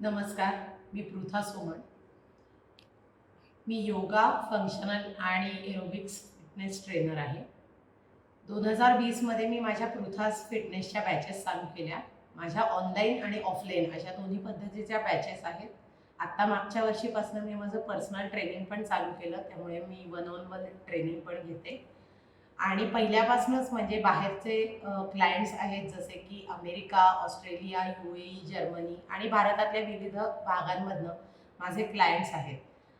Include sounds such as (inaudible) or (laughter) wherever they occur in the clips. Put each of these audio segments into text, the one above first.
नमस्कार मी पृथा सोमण. मी योगा फंक्शनल आणि एरोबिक्स फिटनेस ट्रेनर आहे. दोन हजार वीसमध्ये मी माझ्या पृथास फिटनेसच्या बॅचेस चालू केल्या. माझ्या ऑनलाईन आणि ऑफलाईन अशा दोन्ही पद्धतीच्या बॅचेस आहेत. आत्ता मागच्या वर्षीपासून मी माझं पर्सनल ट्रेनिंग पण चालू केलं. त्यामुळे मी वन ऑन वन ट्रेनिंग पण घेते. आणि पहिल्यापासूनच म्हणजे बाहेरचे क्लायंट्स आहेत जसे की America Australia U A Germany आणि भारतातल्या विविध भागांमधनं माझे क्लायंट्स आहेत.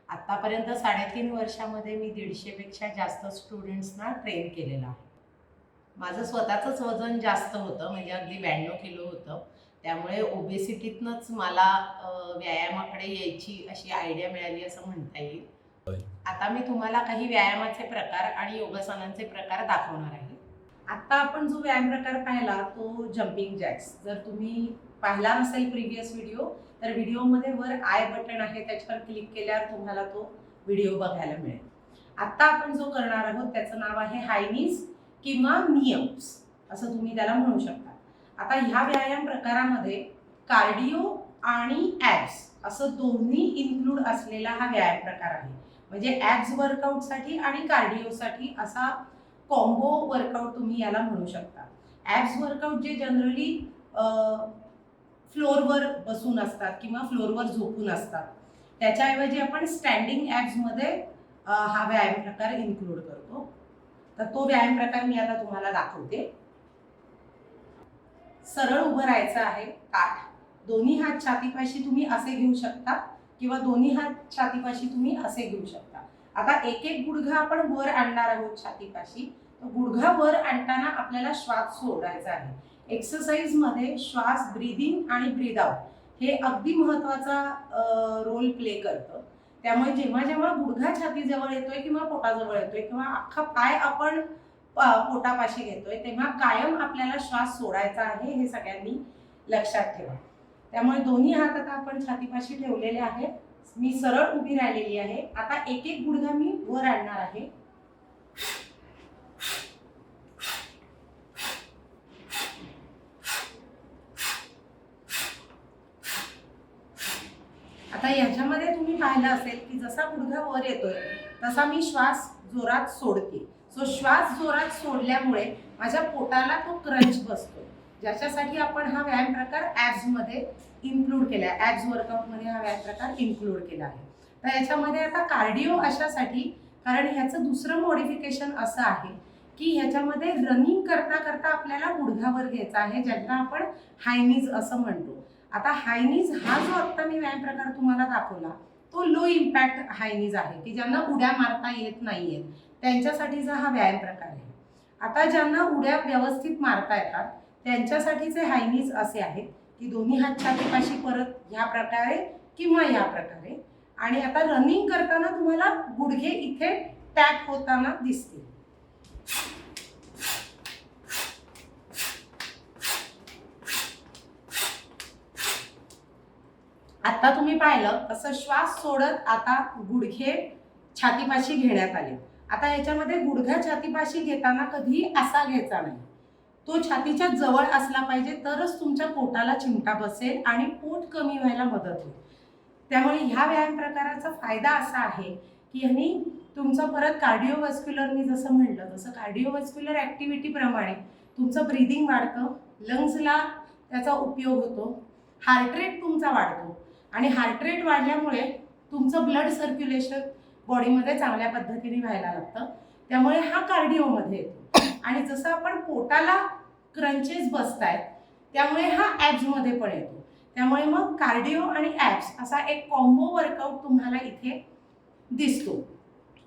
आत्तापर्यंत साडेतीन वर्षामध्ये मी दीडशेपेक्षा जास्त स्टुडंट्सना ट्रेन केलेलं आहे. माझं स्वतःचंच वजन जास्त होतं म्हणजे अगदी ब्याण्णव किलो होतं. त्यामुळे ओबेसिटीतनंच मला व्यायामाकडे यायची अशी आयडिया मिळाली असं म्हणता येईल. आता मी तुम्हाला काही व्यायामाचे प्रकार आणि योगासनांचे प्रकार दाखवणार आहे. आता आपण जो व्यायाम प्रकार पाहिला तो जम्पिंग जॅक्स जर तुम्ही पाहिला नसेल प्रिव्हियस व्हिडिओ तर व्हिडिओमध्ये वर आय बटन आहे त्याच्यावर क्लिक केल्यावर तुम्हाला तो व्हिडिओ बघायला मिळेल. आता आपण जो करणार आहोत त्याचं नाव आहे हायनीज किंवा नियम्स असं तुम्ही त्याला म्हणू शकता. आता ह्या व्यायाम प्रकारामध्ये कार्डिओ आणि ॲप्स असं दोन्ही इन्क्लूड असलेला हा व्यायाम प्रकार आहे. म्हणजे ॲब्स वर्कआउटसाठी आणि कार्डिओसाठी असा कॉम्बो वर्कआउट तुम्ही याला म्हणू शकता. ॲब्स वर्कआउट जे जनरली फ्लोअरवर बसून असतात किंवा फ्लोअरवर झोपून असतात. त्याच्याऐवजी आपण स्टँडिंग ॲब्समध्ये हा व्यायाम प्रकार इन्क्लूड करतो. तर तो व्यायाम प्रकार मी आता तुम्हाला दाखवते. सरळ उभं राहायचं आहे काठ दोन्ही हात छातीपाशी तुम्ही असे घेऊ शकता. किंवा दोन्ही हात छातीपाशी तुम्ही असे घेऊ शकता. आता एक एक गुडघा आपण वर आणणार आहोत छातीपाशी. तर गुडघा वर आणताना आपल्याला श्वास सोडायचा आहे. एक्सरसाइजमध्ये श्वास ब्रीदिंग आणि ब्रीद आउट हे अगदी महत्त्वाचा रोल प्ले करतं. त्यामुळे जेव्हा जेव्हा गुडघा छातीजवळ येतोय किंवा पोटाजवळ येतोय किंवा अख्खा पाय आपण पोटापाशी घेतोय तेव्हा कायम आपल्याला श्वास सोडायचा आहे हे सगळ्यांनी लक्षात ठेवा. त्यामुळे दोन्ही हात आता आपण छातीपाशी ठेवलेले आहेत. मी सरळ उभी राहिलेली आहे. आता एक एक गुडघा मी वर आणणार आहे. आता याच्यामध्ये तुम्ही पाहिलं असेल की जसा गुडघा वर येतोय तसा मी श्वास जोरात सोडते. सो श्वास जोरात सोडल्यामुळे माझ्या पोटाला तो क्रंच बसतो. ज्याच्यासाठी आपण हा व्यायाम प्रकार ॲब्समध्ये इन्क्लूड केला आहे ॲब्स वर्कआउटमध्ये हा व्यायाम प्रकार इन्क्लूड केला आहे. तर याच्यामध्ये आता कार्डिओ अशासाठी कारण ह्याचं दुसरं मॉडिफिकेशन असं आहे की ह्याच्यामध्ये रनिंग करता करता आपल्याला गुडघावर घ्यायचा आहे ज्यांना आपण हायनीज असं म्हणतो. आता हायनीज हा जो आत्ता मी व्यायाम प्रकार तुम्हाला दाखवला तो लो इम्पॅक्ट हायनीज आहे की ज्यांना उड्या मारता येत नाहीयेत. त्यांच्यासाठीचा हा व्यायाम प्रकार आहे. आता ज्यांना उड्या व्यवस्थित मारता येतात त्यांच्यासाठीचे हायनीज असे आहेत की दोन्ही हात छातीपाशी परत ह्या प्रकारे किंवा या प्रकारे. आणि आता रनिंग करताना तुम्हाला गुडघे इथे टॅप होताना दिसतील. आता तुम्ही पाहिलं असं श्वास सोडत आता गुडघे छातीपाशी घेण्यात आले. आता याच्यामध्ये गुडघा छातीपाशी घेताना कधी असा घ्यायचा नाही. तो छातीच्या जवळ असला पाहिजे तरच तुमच्या पोटाला चिमटा बसेल आणि पोट कमी व्हायला मदत होईल. त्यामुळे ह्या व्यायाम प्रकाराचा फायदा असा आहे की ह्यानी तुमचं परत कार्डिओव्हॅस्क्युलर मी जसं म्हणलं तसं कार्डिओव्हॅस्क्युलर ॲक्टिव्हिटीप्रमाणे तुमचं ब्रिदिंग वाढतं लंग्सला त्याचा उपयोग होतो हार्ट रेट तुमचा वाढतो आणि हार्ट रेट वाढल्यामुळे तुमचं ब्लड सर्क्युलेशन बॉडीमध्ये चांगल्या पद्धतीने व्हायला लागतं. त्यामुळे हा कार्डिओमध्ये येतो. आणि जसं आपण पोटाला क्रंचेस बसतायत त्यामुळे हा ॲब्समध्ये पण येतो. त्यामुळे मग कार्डिओ आणि ॲब्स असा एक कॉम्बो वर्कआउट तुम्हाला इथे दिसतो.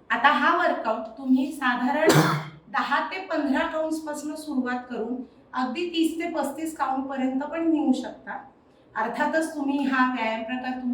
आता हा वर्कआउट तुम्ही साधारण (coughs) दहा ते पंधरा काउंट्सपासून सुरुवात करून अगदी तीस ते पस्तीस काउंटपर्यंत पण नेऊ शकता. अर्थातच तुम्ही हा व्यायाम प्रकार तुम